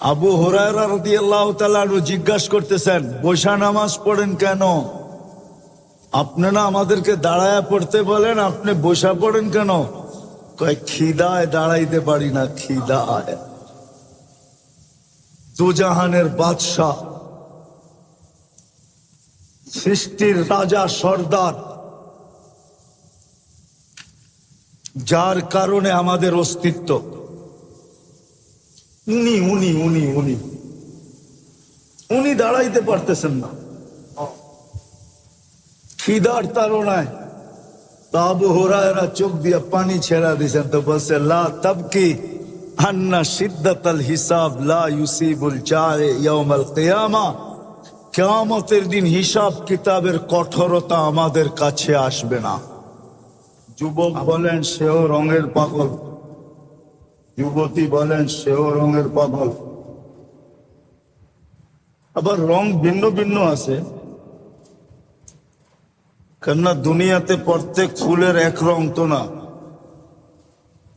আবু রাদিয়াল্লাহু তাআলা জিজ্ঞাসা করতেছেন, বৈশা নামাজ পড়েন কেন? আপনি না আমাদেরকে দাঁড়ায় পড়তে বলেন, আপনি বৈশা পড়েন কেন? কয়, খিদায় দাঁড়াইতে পারি না, খিদায়। দুজাহানের বাদশাহ, সৃষ্টির রাজা সর্দার, যার কারণে আমাদের অস্তিত্ব। উনি উনি উনি উনি। উনি দাঁড়াইতে পারতেছেন না। খিদার তারণায় হোরায়রা চোখ দিয়ে পানি ছেড়া দিয়েছেন তো বলছে, লা আন্না সিদ্দাতাল হিসাব লা ইউসিবুল জায়ে ইয়াউমাল কিয়ামা। কিয়ামতের দিন হিসাব কিতাবের কঠোরতা আমাদের কাছে আসবে না। যুবক বলেন, সেও রঙের পাগল। যুবতী বলেন, সেও রঙের পাগল। আবার রং ভিন্ন ভিন্ন আছে। কেননা দুনিয়াতে প্রত্যেক ফুলের এক রং তো না।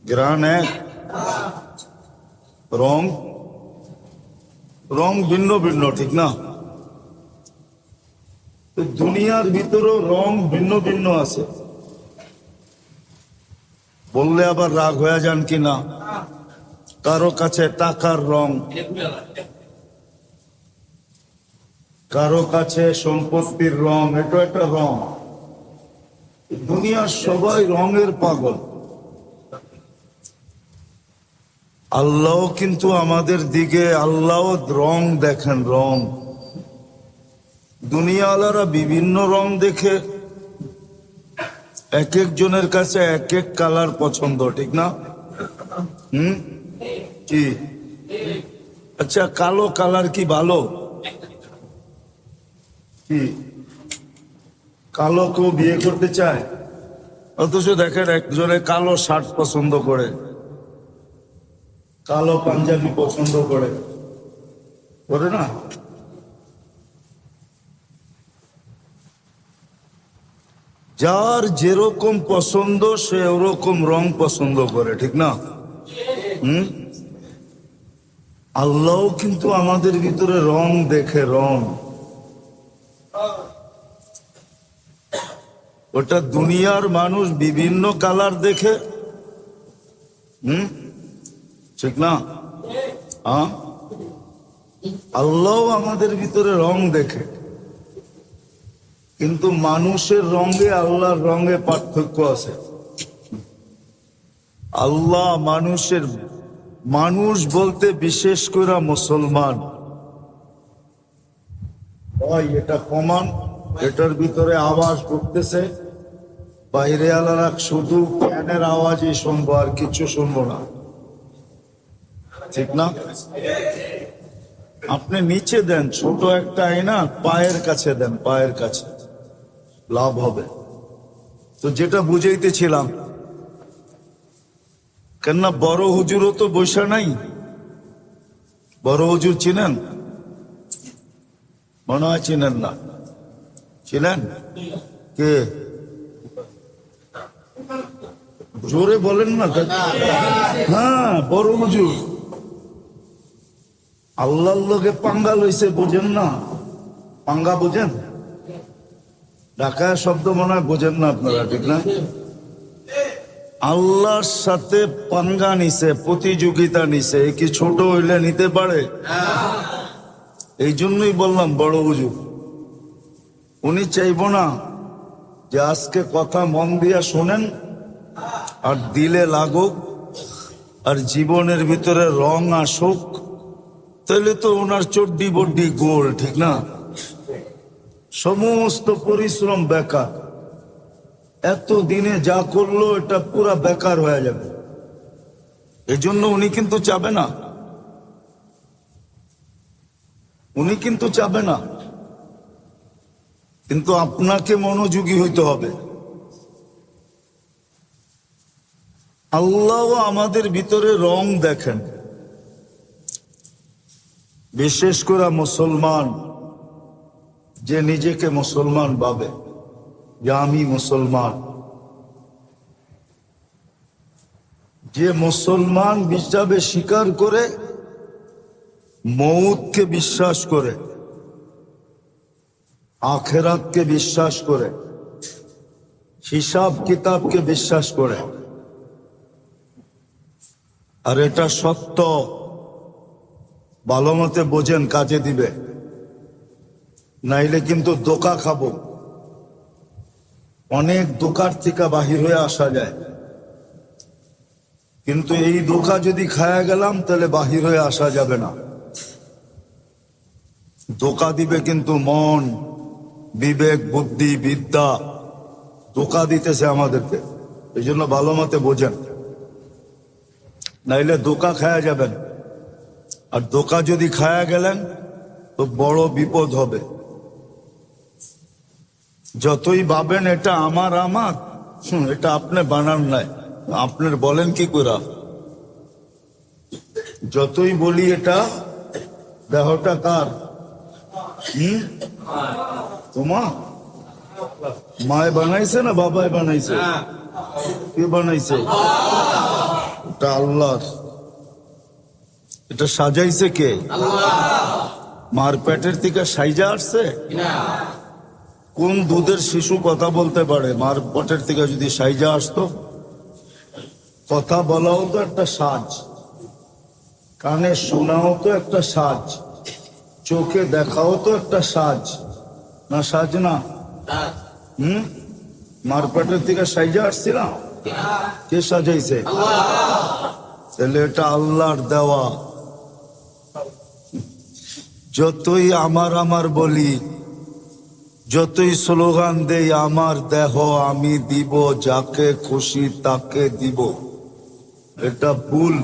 গ্রান এক। রং রং ভিন্ন ভিন্ন, ঠিক না? দুনিয়ার ভিতরেও রং ভিন্ন ভিন্ন আছে। বললে আবার রাগ হয়ে যান কি না কারও কাছে টাকার রং। কারও কাছে সম্পত্তির রং এটা একটা রং। দুনিয়ার সবাই রঙের পাগল। আল্লাহ কিন্তু আমাদের দিকে, আল্লাহ রং দেখেন, রং। দুনিয়াওয়ালারা বিভিন্ন রং দেখে। এক একজনের কাছে এক এক কালার পছন্দ, ঠিক না? হুম? কি? আচ্ছা কালো কালার কি ভালো? কি? কালো কেউ বিয়ে করতে চায়? অথচ দেখেন, একজনে কালো শার্ট পছন্দ করে, কালো পাঞ্জাবি পছন্দ করে। করে না? যার যেরকম পছন্দ, সে ওরকম রং পছন্দ করে, ঠিক না? হুম? আল্লাহ কিন্তু আমাদের ভিতরে রং দেখে রং। ওটা দুনিয়ার মানুষ বিভিন্ন কালার দেখে। হুম? ঠিক না? আল্লাহ আমাদের ভিতরে রং দেখে। কিন্তু মানুষের রঙে আল্লাহর রঙে পার্থক্য আছে। আল্লাহ মানুষের, মানুষ বলতে বিশেষ করে মুসলমান। এটা প্রমাণ, এটার ভিতরে আওয়াজ করতেছে বাইরে আলাদা শুধু ফ্যানের আওয়াজই শুনব, আর কিছু শুনব না। ঠিক না? আপনি নিচে দেন, ছোট একটা আয়না, পায়ের কাছে দেন, পায়ের কাছে। লাভ হবে। তো যেটা বুঝাইতেছিলাম, কেননা বড় হুজুরও তো বৈশা নাই। বড় হুজুর চিনেন? মনে হয় চিনেন না। চিনেন? কে? জোরে বলেন না। হ্যাঁ বড় হুজুর। আল্লাহর লোকে পাঙ্গা লইছে, বোঝেন না। পাঙ্গা বোঝেন? ঢাকা শব্দ মনে হয় বোঝেন না আপনারা, ঠিক না? আল্লাহর সাথে পাঙ্গা নিছে, প্রতিযোগিতা নিছে কি ছোট হইলে নিতে পারে? এই জন্যই বললাম বড় হুজুর। উনি চাইব না যে আজকে কথা মন দিয়া শোনেন, আর দিলে লাগুক, আর জীবনের ভিতরে রং আসুক তাহলে তো ওনার চড্ডি বড্ডি গোল, ঠিক না? সমস্ত পরিশ্রম বেকার। এত দিনে যা করল, এটা পুরা বেকার হয়ে যাবে। এজন্য উনি কিন্তু চাবে না। উনি কিন্তু চাবে না। কিন্তু আপনাকে মনোযোগী হইতে হবে। আল্লাহ আমাদের ভিতরে রং দেখেন। বিশেষ করে মুসলমান। যে নিজেকে মুসলমান ভাবে, যে আমি মুসলমান। যে মুসলমান হিসাবে স্বীকার করে, মৌতকে বিশ্বাস করে, আখেরাতকে বিশ্বাস করে, হিসাব কিতাবকে বিশ্বাস করে। আর এটা সত্য। ভালো মতে বোঝেন কাজে দিবে। নাইলে কিন্তু দোকা খাব। অনেক দোকার থেকে বাহির হয়ে আসা যায়। কিন্তু এই দোকা যদি খায়া গেলাম, তাহলে বাহির হয়ে আসা যাবে না। দোকা দিবে কিন্তু মন, বিবেক, বুদ্ধি, বিদ্যা। দোকা দিতেছে আমাদেরকে। এই জন্য ভালো মতে বোঝেন। নাইলে দোকা খায়া যাবেন। আর দোকা যদি খায়া গেলেন, তো বড় বিপদ হবে। যতই ভাবেন এটা আমার আমার এটা আপনি বানান নাই। আপনার বলেন কি করা? যতই বলি এটা দেহটা কার? হুম? তোমা? মায় বানাইছে না বাবাই বানাইছে? কে বানাইছে? এটা আল্লাহ এটা সাজাইছে কে? মার পেটের থেকে সাইজা আসছে? কোন দুধের শিশু কথা বলতে পারে? মার পেটের থেকে যদি সাইজা আসতো? কথা বলাও তো একটা সাজ। কানে শোনাও তো একটা সাজ। চোখে দেখাও তো একটা সাজ। না সাজ না? হুম? মার পেটের থেকে সাইজা আসছিলাম? কে সাজাইছে? তাহলে এটা আল্লাহর দেওয়া। যতই আমার আমার বলি যতই স্লোগান দেই, আমার দেহ আমি দিব, যাকে খুশি তাকে দিব। এটা ভুল।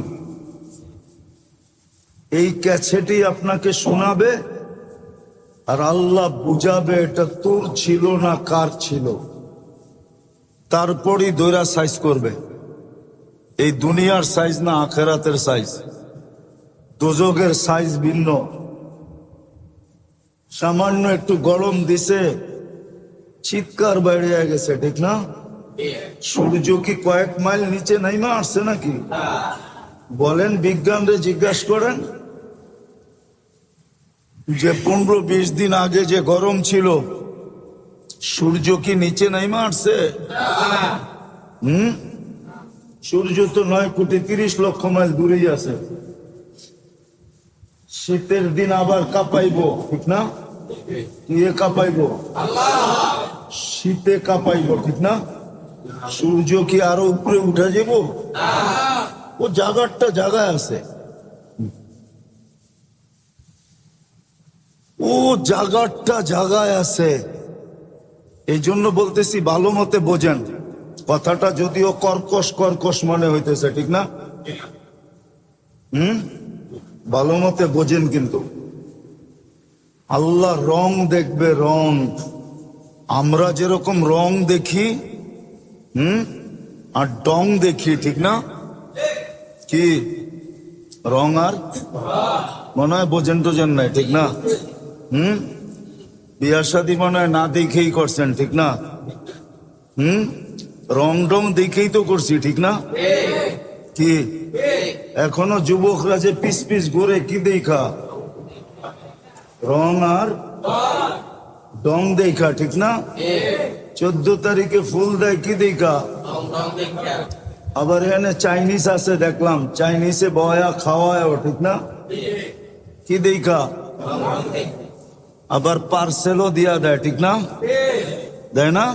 এই ক্যাছেটই আপনাকে শোনাবে, আর আল্লাহ বুঝাবে এটা তোর ছিল না কার ছিল। তারপরই দৈরা সাইজ করবে। এই দুনিয়ার সাইজ না, আখেরাতের সাইজ। দোজকের সাইজ ভিন্ন। সামান্য একটু গরম দিছে, চিৎকার বাইরে গেছে, ঠিক না? সূর্য কি কয়েক মাইল নিচে নাইমা আসছে নাকি? বলেন, বিজ্ঞানরে জিজ্ঞাসা করেন যে পনেরো বিশ দিন আগে যে গরম ছিল, সূর্য কি নিচে নাইমা আসছে? হুম? সূর্য তো নয় কোটি তিরিশ লক্ষ মাইল দূরেই আছে। শীতের দিন আবার কাঁপাইব ঠিক না? ইয়ে কাঁপাইব। শীতে কাঁপাইব, ঠিক না? সূর্য কি আরও উপরে উঠে যাব? ও জাগারটা জায়গায় আছে। ও জাগারটা জায়গায় আছে। এই জন্য বলতেছি, ভালো মতে বোঝেন। কথাটা যদিও কর্কশ কর্কশ মনে হইতেছে, ঠিক না? হুম? ভালো মতে বোঝেন কিন্তু। আল্লাহ রং দেখবে রং। আমরা যেরকম রং দেখি, হুম? আর ডং দেখি, ঠিক না? কি? রং আর? মনে হয় বোঝেন টোঝেন নাই, ঠিক না? হুম? বিয়ার শাদী মনে হয় না দেখেই করছেন, ঠিক না? হুম? রং ডং দেখেই তো করছি, ঠিক না? কি? এখনও যুবকরা যে পিস পিস ঘুরে কি দেখা? রং আর ডং দেখা, ঠিক না? চোদ্দ তারিখে ফুল দেয় কি দেখা? আবার এখানে চাইনিজ আছে, দেখলাম। চাইনিজে বয়া, খাওয়ায় ঠিক না? কি দেখা? আবার পার্সেলও দিয়া দেয়, ঠিক না? দেয় না?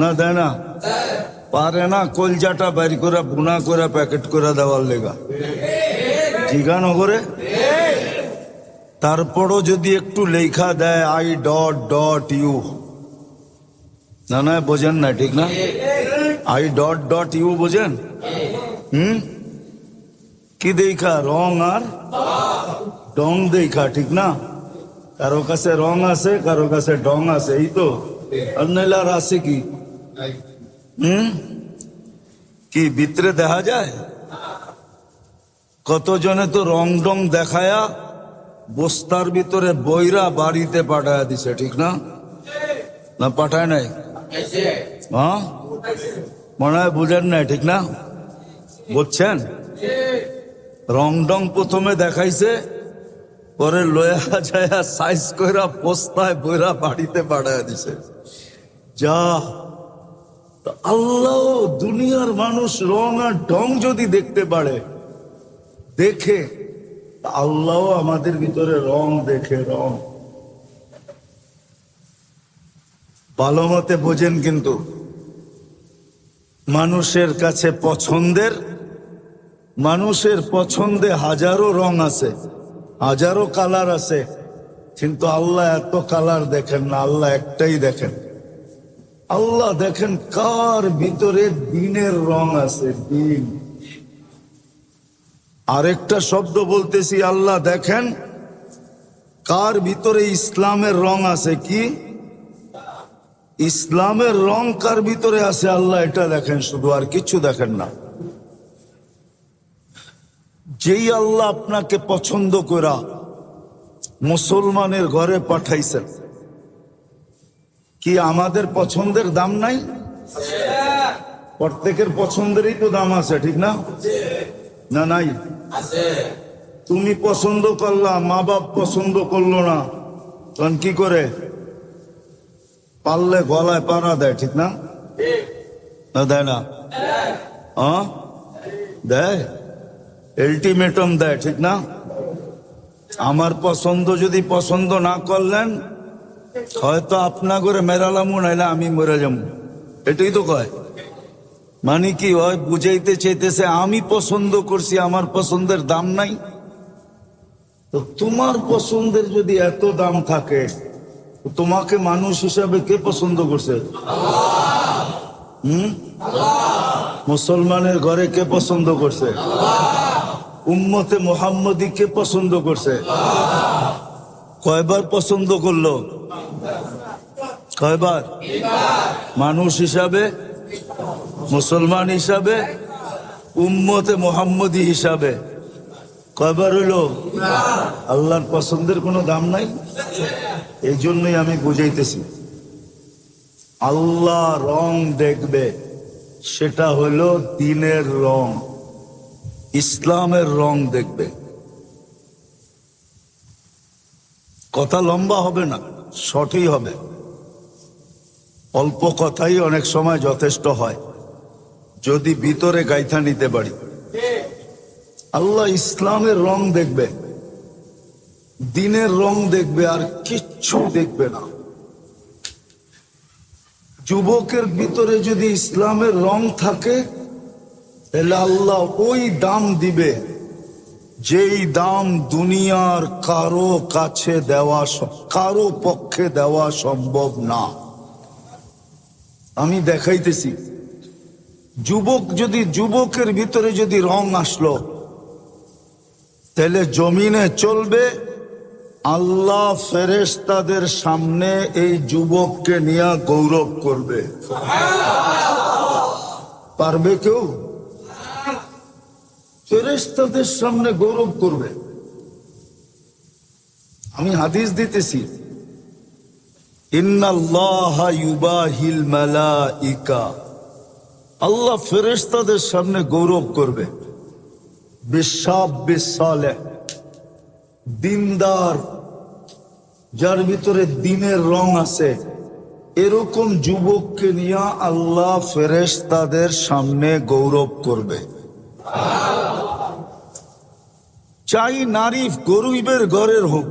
না দেয় না? পারে না কলজাটা বাইর করে বুনা করে প্যাকেট করে দেওয়ার লেগা। জিজ্ঞানো করে তারপরও যদি একটু লেখা দেয় আই ডট ডট ইউ না না, বোঝেন না, ঠিক না? আই ডট ডট ইউ বোঝেন? হুম? কি দেখা, রং আর? ডং দেখা, ঠিক না? কারও কাছে রং আছে, কারও কাছে ডং আছে, এই তো। আর নাইলে আর আছে কি? হুম? কি ভিতরে দেখা যায়? কতজনে তো রং ডং দেখায়া বস্তার ভিতরে বইরা বাড়িতে পাঠায় দিছে, ঠিক না? না পাঠায় নাই? হ্যাঁ মনে হয় বুঝেন নাই, ঠিক না? বুঝছেন? রং ডং প্রথমে দেখাইছে, পরে লয়া যায় সাইজ কইরা পোস্তায় বইরা বাড়িতে পাঠায় দিছে। যা আল্লাহ, দুনিয়ার মানুষ রং আর ঢং যদি দেখতে পারে, দেখে আল্লাহ আমাদের ভিতরে রং দেখে, রং। ভালো মতে বোঝেন কিন্তু, মানুষের কাছে পছন্দের, মানুষের পছন্দে হাজারো রং আছে, হাজারো কালার আছে, কিন্তু আল্লাহ এত কালার দেখেন না, আল্লাহ একটাই দেখেন। আল্লাহ দেখেন কার ভিতরে দিনের রং আছে, দিন। আরেকটা শব্দ বলতেছি, আল্লাহ দেখেন কার ভিতরে ইসলামের রং আছে কি? ইসলামের রং কার ভিতরে আছে? আল্লাহ এটা দেখেন, শুধু আর কিছু দেখেন না। যেই আল্লাহ আপনাকে পছন্দ করা মুসলমানের ঘরে পাঠাইছেন কি আমাদের পছন্দের দাম নাই? প্রত্যেকের পছন্দেরই তো দাম আছে, ঠিক না? না, নাই? তুমি পছন্দ করলা, মা বাপ পছন্দ করল না, তখন কি করে? পারলে গলায় পাড়া দেয়, ঠিক না? না, দেয় না? হ্যাঁ? দেয়? এল্টিমেটাম দেয়, ঠিক না? আমার পছন্দ যদি পছন্দ না করলেন হয়তো আপনা করে মেরালামু, নাইলে আমি মরে যাব। এটাই তো কয়। মানে কি হয় বুঝাইতে চাইতেছে, আমি পছন্দ করছি, আমার পছন্দের দাম নাই। তো তোমার পছন্দের যদি এত দাম থাকে তোমাকে মানুষ হিসাবে কে পছন্দ করছে? হম? মুসলমানের ঘরে কে পছন্দ করছে? উম্মতে মোহাম্মদী কে পছন্দ করছে? কয়বার পছন্দ করল? কয়বার? মানুষ হিসাবে, মুসলমান হিসাবে, উম্মতে মোহাম্মদী হিসাবে। কয়বার হইল আল্লাহর পছন্দের কোনো দাম নাই? এই জন্যই আমি বুঝাইতেছি। আল্লাহ রং দেখবে, সেটা হলো দিনের রং। ইসলামের রং দেখবে। কথা লম্বা হবে না, শর্টই হবে। অল্প কথাই অনেক সময় যথেষ্ট হয়, যদি ভিতরে গাইথা নিতে পারি। আল্লাহ ইসলামের রং দেখবে, দিনের রং দেখবে, আর কিচ্ছু দেখবে না। যুবকের ভিতরে যদি ইসলামের রং থাকে, তাহলে আল্লাহ ওই দাম দিবে। যেই দাম দুনিয়ার কারও কাছে দেওয়া কারও পক্ষে দেওয়া সম্ভব না। আমি দেখাইতেছি, যুবক যদি, যুবকের ভিতরে যদি রং আসলো, তাহলে জমিনে চলবে, আল্লাহ ফেরেশতাদের সামনে এই যুবককে নিয়ে গৌরব করবে। পারবে কেউ? ফেরেশতাদের সামনে গৌরব করবে। আমি হাদিস দিতেছি আল্লাহ ফেরেশতাদের সামনে গৌরব করবে। দিনদার, যার ভিতরে দিনের রং আছে, এরকম যুবককে নিয়ে আল্লাহ ফেরেশতাদের সামনে গৌরব করবে। চাই নারী গরিবের ঘরের হোক,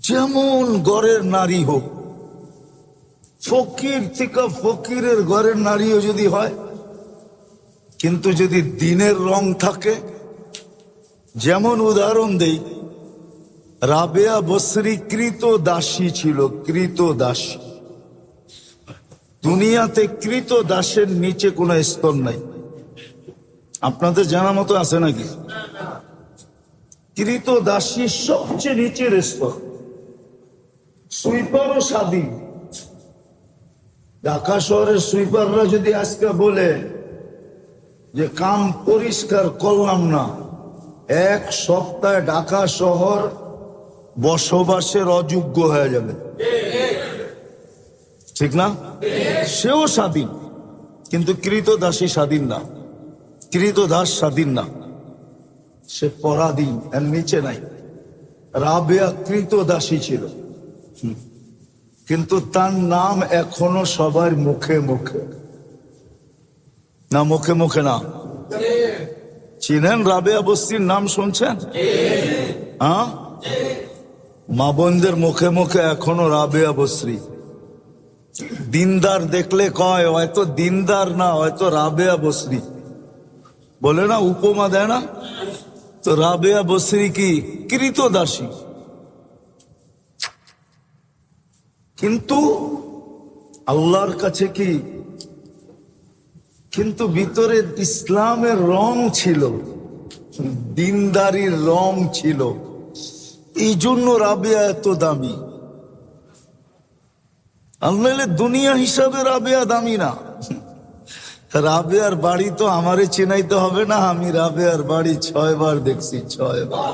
যেমন ঘরের নারী হোক। ফকির থেকে ফকিরের ঘরের নারীও যদি হয়, কিন্তু যদি দিনের রং থাকে, যেমন উদাহরণ দেই, রাবেয়া বসরি কৃত দাসী ছিল, কৃত দাসী। দুনিয়াতে কৃত দাসের নিচে কোনো স্তর নাই। আপনাদের জানা মতো আছে নাকি? কৃত দাসী সবচেয়ে নিচের স্তর। সুইপারও স্বাধীন। ঢাকা শহরের সুইপাররা যদি আজকে বলে যে কাম পরিষ্কার করলাম না, এক সপ্তাহে ঢাকা শহর বসবাসের অযোগ্য হয়ে যাবে। ঠিক না? সেও স্বাধীন, কিন্তু কৃত দাসী স্বাধীন না। কৃত দাস স্বাধীন না। সে পরাধীন, এর নিচে নাই। রাবেয়া কৃত দাসী ছিল। কিন্তু তার নাম এখনও সবার মুখে মুখে। না, মুখে মুখে না। চিনেন রাবেয়া বস্তির নাম শুনছেন? হ্যাঁ? মা বোনদের মুখে মুখে এখনও রাবেয়া বস্ত্রী দিনদার দেখলে কয়, হয়তো দিনদার না, হয়তো রাবেয়া বস্রি বলে না, উপমা দেয় না? তো রাবেয়া বস্রি কি? কৃত দাসী কিন্তু আল্লাহর কাছে কি? কিন্তু ভিতরে ইসলামের রং ছিল, দিনদারির রং ছিল। এই জন্য রাবেয়া এত দামি। আল্লাহ দুনিয়া হিসাবে রাবেয়া দামি না। রাবেয়ার বাড়ি তো আমারে চেনাইতে হবে না, আমি রাবেয়ার বাড়ি ছয় বার দেখছি ছয় বার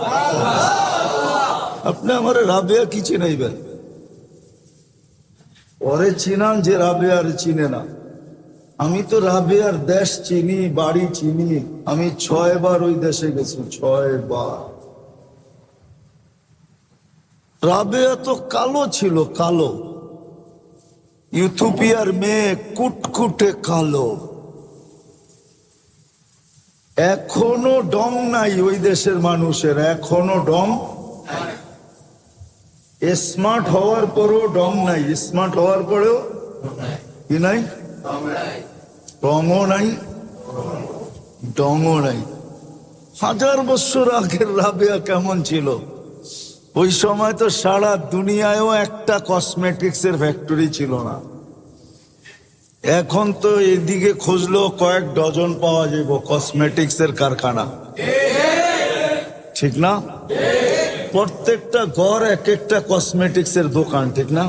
আপনি আমার রাবেয়া কি চেনাইবেন? পরে চিনান যে রাবেয়ার চিনে না। আমি তো রাবেয়ার দেশ চিনি, বাড়ি চিনি, আমি ছয় বার ওই দেশে গেছি ছয় বার রাবেয়া তো কালো ছিল, কালো। ইউথোপিয়ার মেয়ে কুটকুটে কালো। এখনও ডং নাই ওই দেশের মানুষের, এখনও ডং স্মার্ট হওয়ার পরেও ডং নাই স্মার্ট হওয়ার পরেও কি নাই? রঙও নাই, ডংও নাই। হাজার বছর আগের রাবেয়া কেমন ছিল? ওই সময় তো সারা দুনিয়ায়ও একটা কসমেটিক্স এর ফ্যাক্টরি ছিল না। এখন তো এদিকে খুঁজলেও কয়েক ডজন পাওয়া যাবে কসমেটিক্স এর কারখানা। ঠিক না? প্রত্যেকটা ঘর এক একটা কসমেটিক্স এর দোকান, ঠিক না?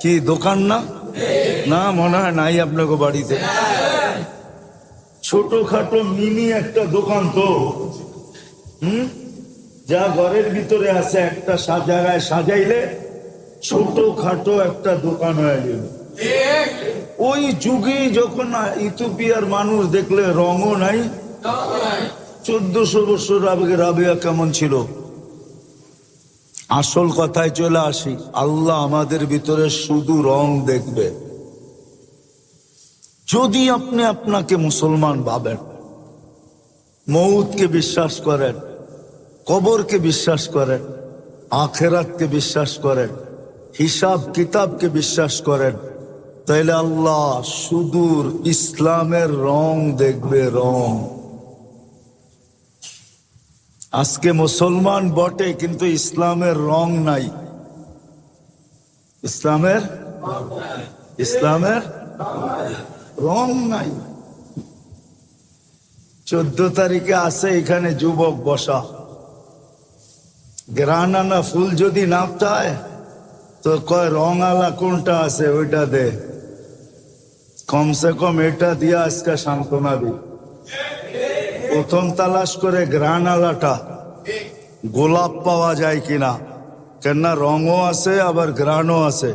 কি দোকান না? না, মনে হয় নাই আপনাকে বাড়িতে। ছোটখাটো মিনি একটা দোকান তো। হুম? যা ঘরের ভিতরে আছে একটা জায়গায় সাজাইলে ছোট খাটো একটা দোকান হয়ে গেল ওই যুগে যখন ইথোপিয়ার মানুষ দেখলে রঙও নাই, চোদ্দশো বছর আগে রাবেয়া কেমন ছিল? আসল কথায় চলে আসি, আল্লাহ আমাদের ভিতরে শুধু রং দেখবে। যদি আপনি আপনাকে মুসলমান ভাবেন, মৌতকে বিশ্বাস করেন, কবরকে বিশ্বাস করেন, আখেরাতকে বিশ্বাস করেন হিসাব কিতাবকে বিশ্বাস করেন তাইলে আল্লাহ সুদূর ইসলামের রং দেখবে রং। আজকে মুসলমান বটে, কিন্তু ইসলামের রং নাই। ইসলামের? ইসলামের? রং নাই। চোদ্দ তারিখে আছে এখানে যুবক বসা। গ্রানানা ফুল যদি নাপতে হয় তো কয় রং আলা কোনটা আছে ওইটা দে। কমসে কম এটা দিয়ে আজকে সান্ত্বনা দি। প্রথম তালাশ করে গ্রান আলাটা, গোলাপ পাওয়া যায় কিনা, কেননা রঙও আছে, আবার গ্রানও আছে।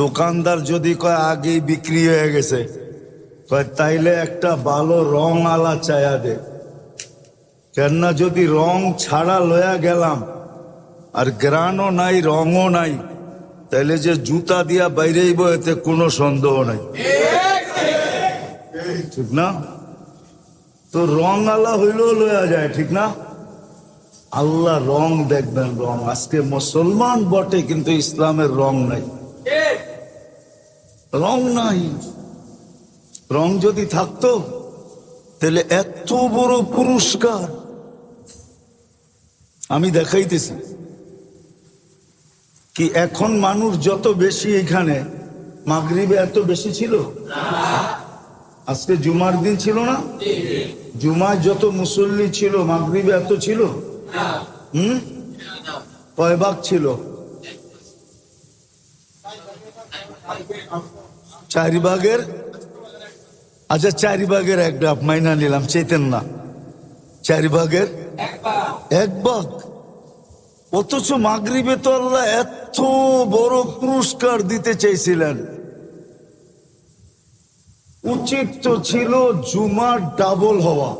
দোকানদার যদি কয়, আগেই বিক্রি হয়ে গেছে। কয়, তাইলে একটা ভালো রং আলা চায়া দে। কেননা যদি রং ছাড়া লয়া গেলাম, আর গ্রানও নাই, রঙও নাই তাইলে যে জুতা দিয়া বাইরেইব, এতে কোনো সন্দেহ নাই। ঠিক না? তো রং আলা হইলেও লয়া যায়, ঠিক না? আল্লাহ রং দেখবেন রং। আজকে মুসলমান বটে, কিন্তু ইসলামের রং নাই। রং নাই। রং যদি থাকতো তাহলে এত বড় পুরস্কার। আমি দেখাইতেছি। কি এখন মানুষ যত বেশি এখানে, মাগরিবে এত বেশি ছিল? আজকে জুমার দিন ছিল না? জুমায় যত মুসল্লি ছিল, মাগরিবে এত ছিল? হুম? কয় ভাগ ছিল? চারি ভাগের আচ্ছা চারি ভাগের এক মাইনা নিলাম, চেতেন না। চারি ভাগের এক অথচ মাগরিবে তো আল্লাহ এত বড় পুরস্কার দিতে চাইছিলেন উচিত তো ছিল জুমার ডাবল হওয়া।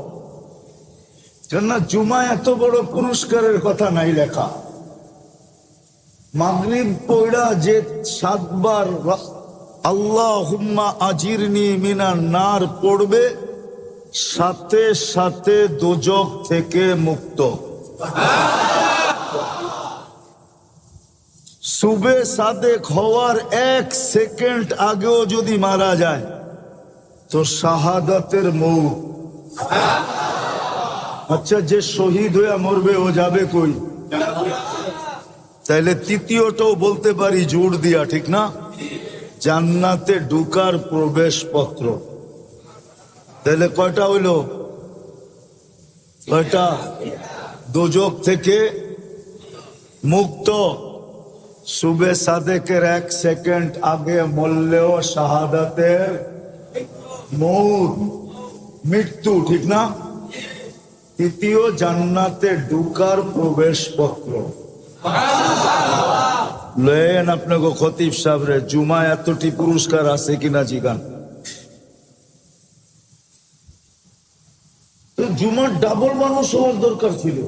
কেননা জুমা এত বড় পুরস্কারের কথা নাই লেখা। মাগরিব পড়া যে সাতবার আল্লাহ হুম্মা আজিরনি মিনার নার পড়বে, সাথে সাথে দোজক থেকে মুক্ত। সুবে সাদেক হওয়ার এক সেকেন্ড আগেও যদি মারা যায় তো শাহাদাতের মৌ। আচ্ছা যে শহীদ হয়ে মরবে, ও যাবে কই? তাইলে তৃতীয়টাও বলতে পারি, জোর দিয়া, ঠিক না? জান্নাতে ঢুকার প্রবেশ পত্র তাহলে কয়টা হইল? কয়টা? দোজক থেকে মুক্ত। সুবে সাদেকের এক সেকেন্ড আগে মরলেও শাহাদাতের মৌত, মৃত্যু, ঠিক না? তৃতীয় জান্নাতে ঢুকার প্রবেশ পত্র। লেন আপনাকে খতিব সাহেবরে জুমা এতটি পুরস্কার আছে কিনা জিগান। জুমার ডাবল মানুষ হওয়ার দরকার ছিল।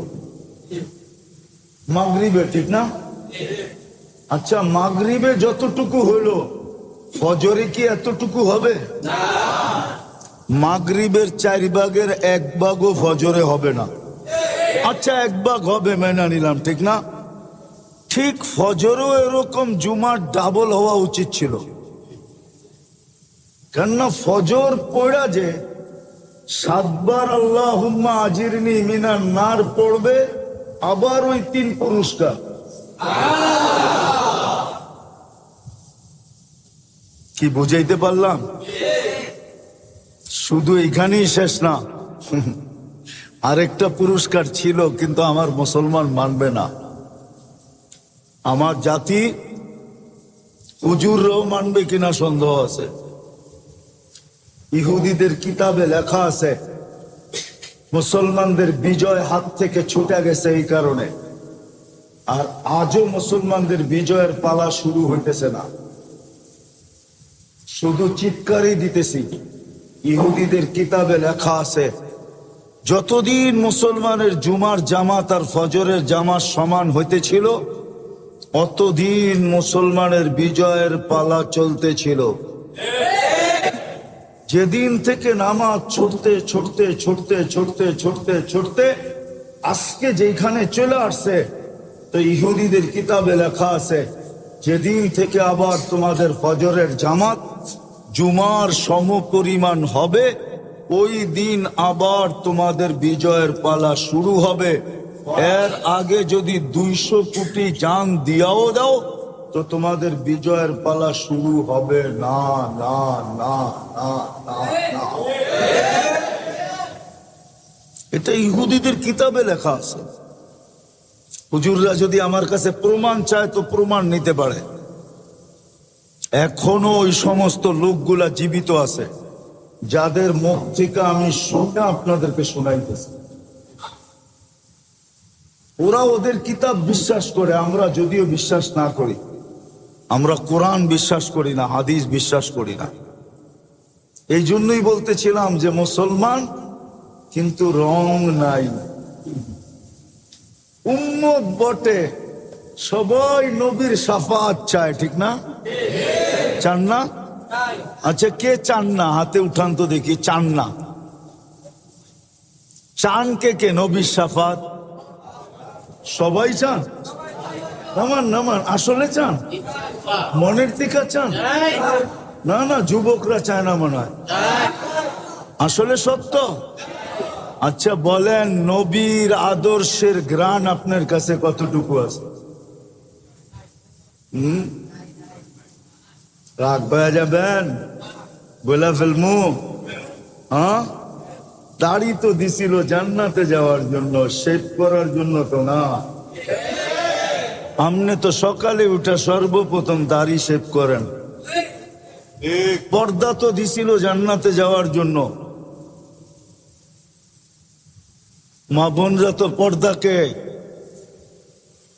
মাগরিবে, ঠিক না? আচ্ছা মাগরিবে যতটুকু হলো ফজরে কি এতটুকু হবে? মাগরিবের চার ভাগের এক ভাগও ফজরে হবে না। আচ্ছা এক ভাগ হবে মেনে নিলাম ঠিক না? ঠিক ফজরও এরকম জুমার ডাবল হওয়া উচিত ছিল। কেননা ফজর পড়া যে সাতবার আল্লাহ হুম্মা আজিরনি মিনার নার পড়বে আবার ওই তিন পুরস্কার। কি বুঝাইতে পারলাম? শুধু এখানেই শেষ না। আরেকটা পুরস্কার ছিল, কিন্তু আমার মুসলমান মানবে না। আমার জাতি হুজুররাও মানবে কিনা সন্দেহ আছে। ইহুদিদের কিতাবে লেখা আছে, মুসলমানদের বিজয় হাত থেকে ছুটে গেছে এই কারণে। আর আজও মুসলমানদের বিজয়ের পালা শুরু হইতেছে না। শুধু চিৎকারই দিতেছি। ইহুদিদের কিতাবে লেখা আছে, যতদিন মুসলমানের জুমার জামাত আর ফজরের জামাত সমান হইতেছিল, অতদিন মুসলমানের বিজয়ের পালা চলতেছিল। যেদিন থেকে নামাজ ছুটতে ছুটতে ছুটতে ছুটতে ছুটতে ছুটতে আজকে যেখানে চলে আসছে, তো ইহুদিদের কিতাবে লেখা আছে, যেদিন থেকে আবার তোমাদের ফজরের জামাত জুমার সম পরিমাণ হবে, ওই দিন আবার তোমাদের বিজয়ের পালা শুরু হবে। এর আগে যদি দুইশো কোটি যান দিয়াও দাও, তো তোমাদের বিজয়ের পালা শুরু হবে না না না না না না। এটা ইহুদিদের কিতাবে লেখা আছে। হুজুররা যদি আমার কাছে প্রমাণ চায়, তো প্রমাণ নিতে পারে। এখনও ওই সমস্ত লোকগুলা জীবিত আছে, যাদের মুখ থেকে আমি শুনে আপনাদেরকে শোনাইতেছি। ওরা ওদের কিতাব বিশ্বাস করে, আমরা যদিও বিশ্বাস না করি। আমরা কোরআন বিশ্বাস করি না, হাদিস বিশ্বাস করি না। এই জন্যই বলতেছিলাম যে মুসলমান কিন্তু রং নাই। উম্মত বটে, সবাই নবীর সাফাত চায়, ঠিক না? চান না আচ্ছা কে চান না হাতে উঠান তো দেখি চান না চান কে কে? নবীর সাফাত। সবাই চান? নামান নামান, আসলে চান? মনের দিকা চান? না না, যুবকরা চায় না মনে হয়। আসলে সত্য? আচ্ছা বলেন, নবীর আদর্শের গ্রান আপনার কাছে কতটুকু আছে? হুম? রাগ হয়ে যাবেন? বলে ফেলমু? হ্যাঁ? দাড়ি তো দিছিল জান্নাতে যাওয়ার জন্য, শেভ করার জন্য তো না। আমনে তো সকালে উঠে সর্বপ্রথম দাড়ি শেভ করেন। পর্দা তো দিছিল জান্নাতে যাওয়ার জন্য। মা বোনরা তো পর্দাকে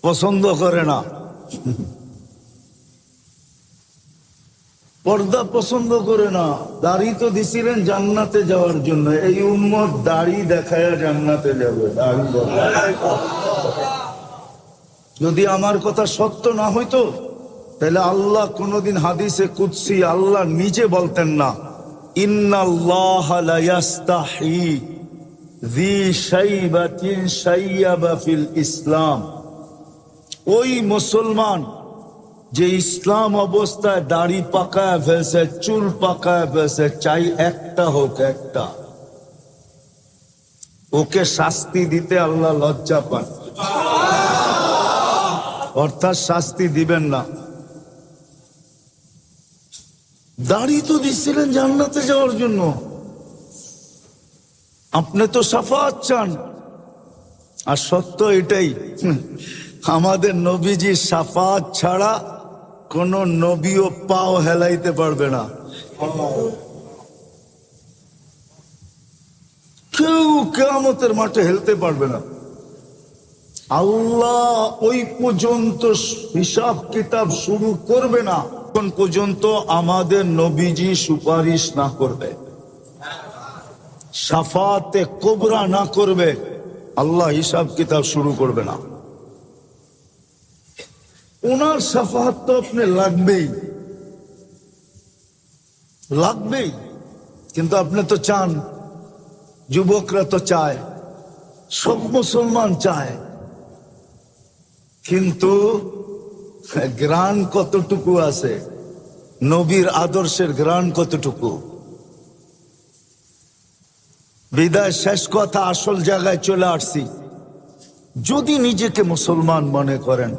পছন্দ করে না। পর্দা পছন্দ করে না। দাড়ি তো দিছিলেন জান্নাতে যাওয়ার জন্য। এই উন্মত দাড়ি দেখায় জান্নাতে যাবে। যদি আমার কথা সত্য না হইতো, তাহলে আল্লাহ কোনদিন হাদিসে কুৎসি আল্লাহ নিজে বলতেন না। ইসলাম। ওই মুসলমান যে ইসলাম অবস্থায় দাড়ি পাকায় ফেলছে, চুল পাকায় ফেলছে, চাই একটা হোক একটা। ওকে শাস্তি দিতে আল্লাহ লজ্জা পান। অর্থাৎ শাস্তি দিবেন না। দাড়ি তো দিচ্ছিলেন জান্নাতে যাওয়ার জন্য। আপনি তো সাফাত চান। আর সত্য এটাই আমাদের নবীজি সাফাত ছাড়া কোন নবীও পাও হেলাইতে পারবে না। কেউ কেয়ামতের মাঠে হেলতে পারবে না। আল্লাহ ওই পর্যন্ত হিসাব কিতাব শুরু করবে না কোন পর্যন্ত আমাদের নবীজি সুপারিশ না করবে। সাফাতে কোবরা না করবে, আল্লাহ হিসাব কিতাব শুরু করবে না। ওনার সাফাত তো আপনি লাগবেই। লাগবেই। কিন্তু আপনি তো চান, যুবকরা তো চায়, সব মুসলমান চায়। কিন্তু গ্রান কতটুকু আছে? নবীর আদর্শের গ্রান কতটুকু? বিদায় শেষ কথা আসল জায়গায় চলে আসছি। যদি নিজেকে মুসলমান মনে করেন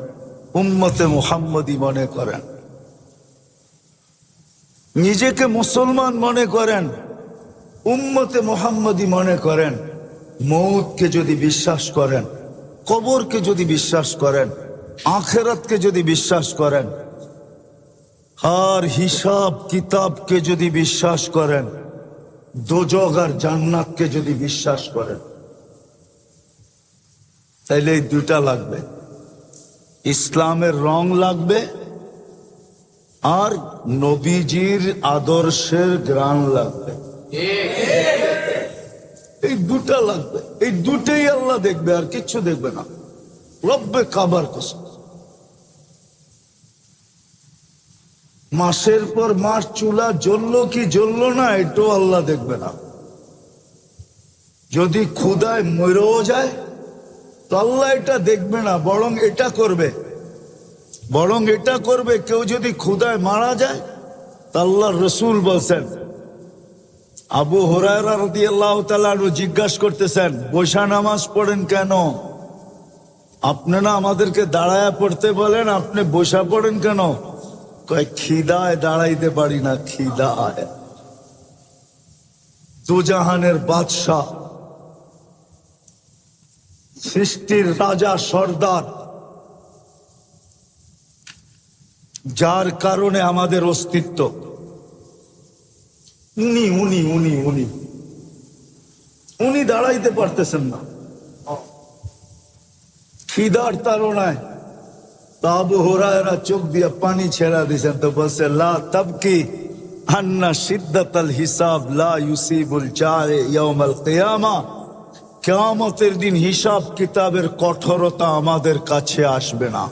উম্মতে মুহাম্মদী মনে করেন। নিজেকে মুসলমান মনে করেন, উম্মতে মোহাম্মদী মনে করেন। মৌতকে যদি বিশ্বাস করেন, কবরকে যদি বিশ্বাস করেন, আখেরাতকে যদি বিশ্বাস করেন, আর হিসাব কিতাবকে যদি বিশ্বাস করেন দোজগ আর জান্নাতকে যদি বিশ্বাস করেন, তাইলে এই দুটা লাগবে। ইসলামের রং লাগবে আর নবীজির আদর্শের গ্রান লাগবে। এই দুটা লাগবে। এই দুটাই আল্লাহ দেখবে, আর কিচ্ছু দেখবে না। রব্বে কাবার কসম। মাসের পর মাস চুলা জ্বললো কি জ্বললো না, এটাও আল্লাহ দেখবে না। যদি ক্ষুদায় মরেও যায় তো আল্লাহ এটা দেখবে না, বরং এটা করবে। বরং এটা করবে, কেউ যদি ক্ষুদায় মারা যায়, তা আল্লাহ রসুল বলছেন। আবু রাদিয়াল্লাহু তাআলা জিজ্ঞাসা করতেছেন, বৈশা নামাজ পড়েন কেন? আপনি না আমাদেরকে দাঁড়ায়া পড়তে বলেন, আপনি বৈশা পড়েন কেন? কয়, খিদায় দাঁড়াইতে পারি না, খিদায়। দুজাহানের বাদশাহ সৃষ্টির রাজা সর্দার, যার কারণে আমাদের অস্তিত্ব। উনি উনি উনি উনি। উনি দাঁড়াইতে পারতেছেন না। খিদার তারণায় তাবু হোরায়রা চোখ দিয়ে পানি ছেড়া দিছেন তো বলছে, লা তবকি আন্না সিদ্দাতাল হিসাব লা ইউসিবুল চারে ইয়াউমাল কিয়ামতের দিন হিসাব কিতাবের কঠোরতা আমাদের কাছে আসবে না।